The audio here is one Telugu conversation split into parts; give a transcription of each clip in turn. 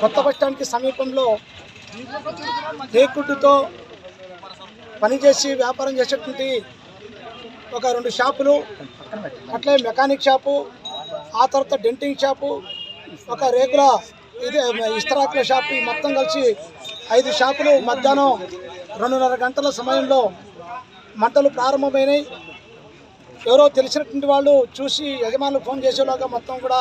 కొత్త బస్ స్టాండ్కి సమీపంలో టేకుడ్డుతో పనిచేసి వ్యాపారం చేసేటువంటి ఒక రెండు షాపులు అట్లే మెకానిక్ షాపు ఆ తర్వాత డెంటింగ్ షాపు ఒక రేకుల ఇది ఇస్తరాకుల షాపు మొత్తం కలిసి ఐదు షాపులు. మధ్యాహ్నం రెండున్నర గంటల సమయంలో మంటలు ప్రారంభమైనాయి. ఎవరో తెలిసినటువంటి వాళ్ళు చూసి యజమానులు ఫోన్ చేసేలాగా మొత్తం కూడా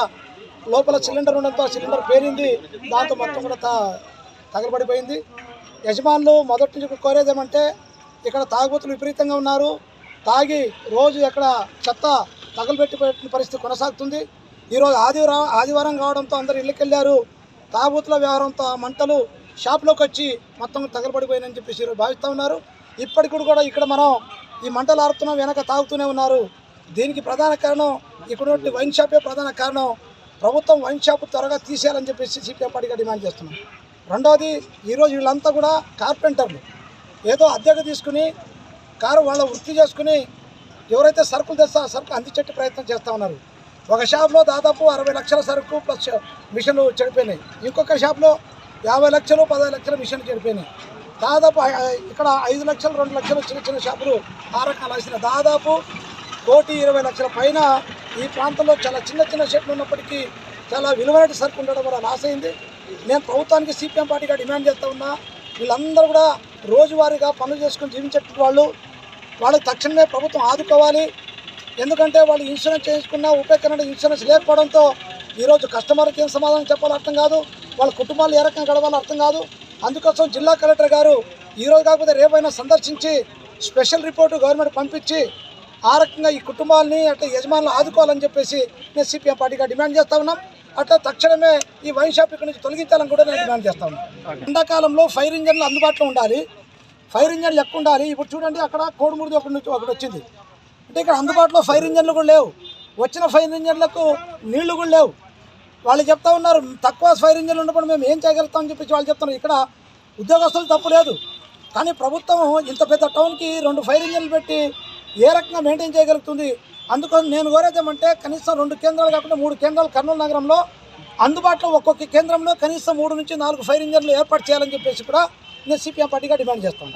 లోపల సిలిండర్ ఉండడంతో సిలిండర్ పేరింది దాంతో మొత్తం కూడా తా తగలబడిపోయింది. యజమానులు మొదటి నుంచి కోరేది ఏమంటే ఇక్కడ తాగుబోతులు విపరీతంగా ఉన్నారు. తాగి రోజు ఎక్కడ చెత్త తగలబెట్టిపోయిన పరిస్థితి కొనసాగుతుంది. ఈరోజు ఆదివారం ఆదివారం కావడంతో అందరు ఇళ్ళకి వెళ్ళారు తాగుబోతుల వ్యవహారంతో ఆ మంటలు షాప్లోకి వచ్చి మొత్తం తగలబడిపోయినని చెప్పేసి ఈరోజు భావిస్తూ ఉన్నారు. ఇప్పటికి కూడా ఇక్కడ మనం ఈ మంటలు ఆరుతున్నాం వెనక తాగుతూనే ఉన్నారు. దీనికి ప్రధాన కారణం ఇక్కడ వైన్ షాపే ప్రధాన కారణం. ప్రభుత్వం వైన్ షాప్ త్వరగా తీసేయాలని చెప్పేసి సిపిఎం పార్టీగా డిమాండ్ చేస్తున్నాం. రెండవది ఈరోజు వీళ్ళంతా కూడా కార్పెంటర్లు. ఏదో అద్దెకు తీసుకుని కారు వాళ్ళ వృత్తి చేసుకుని ఎవరైతే సరుకులు తెస్తా సరుకు అందించే ప్రయత్నం చేస్తూ ఉన్నారు. ఒక షాప్లో దాదాపు అరవై లక్షల సరుకు ప్లస్ మిషన్లు చెడిపోయినాయి. ఇంకొక షాప్లో యాభై లక్షలు పదహారు లక్షల మిషన్లు చెడిపోయినాయి. దాదాపు ఇక్కడ ఐదు లక్షలు రెండు లక్షలు చిన్న చిన్న షాపులు ఆ రకాలు వేసిన దాదాపు కోటి ఇరవై లక్షల పైన ఈ ప్రాంతంలో చాలా చిన్న చిన్న చెట్లు ఉన్నప్పటికీ చాలా విలువైన సరుకు ఉండడం వల్ల లాస్ అయింది. నేను ప్రభుత్వానికి సిపిఎం పార్టీగా డిమాండ్ చేస్తూ ఉన్నా వీళ్ళందరూ కూడా రోజువారీగా పనులు చేసుకుని జీవించేటువంటి వాళ్ళు వాళ్ళకి తక్షణమే ప్రభుత్వం ఆదుకోవాలి. ఎందుకంటే వాళ్ళు ఇన్సూరెన్స్ చేయించుకున్న ఉపయోగకరణ ఇన్సూరెన్స్ లేకపోవడంతో ఈరోజు కస్టమర్కి ఏం సమాధానం చెప్పాలో అర్థం కాదు. వాళ్ళ కుటుంబాలు ఏ రకంగా గడవాలో అర్థం కాదు. అందుకోసం జిల్లా కలెక్టర్ గారు ఈరోజు కాకపోతే రేపైనా సందర్శించి స్పెషల్ రిపోర్టు గవర్నమెంట్ పంపించి ఆ రకంగా ఈ కుటుంబాలని అట్లా యజమానులు ఆదుకోవాలని చెప్పేసి నేను సిపిఎం పార్టీగా డిమాండ్ చేస్తా ఉన్నాం. అట్లా తక్షణమే ఈ వైన్ షాప్ ఇక్కడ నుంచి తొలగించాలని కూడా నేను డిమాండ్ చేస్తా ఉన్నాను ఎండాకాలంలో ఫైర్ ఇంజన్లు అందుబాటులో ఉండాలి. ఫైర్ ఇంజన్లు ఎక్కువ ఉండాలి. ఇప్పుడు చూడండి అక్కడ కోడుమూడిది ఒకటి నుంచి ఒకటి వచ్చింది. అంటే ఇక్కడ అందుబాటులో ఫైర్ ఇంజన్లు కూడా లేవు. వచ్చిన ఫైర్ ఇంజన్లకు నీళ్ళు కూడా లేవు. వాళ్ళు చెప్తా ఉన్నారు తక్కువ ఫైర్ ఇంజన్లు ఉన్నప్పుడు మేము ఏం చేయగలుగుతామని చెప్పేసి వాళ్ళు చెప్తున్నారు. ఇక్కడ ఉద్యోగస్తులు తప్పు లేదు. కానీ ప్రభుత్వం ఇంత పెద్ద టౌన్కి రెండు ఫైర్ ఇంజన్లు పెట్టి ఏ రకంగా మెయింటైన్ చేయగలుగుతుంది? అందుకని నేను కోరేదేమంటే కనీసం రెండు కేంద్రాలు కాకుండా మూడు కేంద్రాలు కర్నూలు నగరంలో అందుబాటులో ఒక్కొక్క కేంద్రంలో కనీసం మూడు నుంచి నాలుగు ఫైర్ ఇంజన్లు ఏర్పాటు చేయాలని చెప్పేసి కూడా నేను సిపిఎం పార్టీగా డిమాండ్ చేస్తాను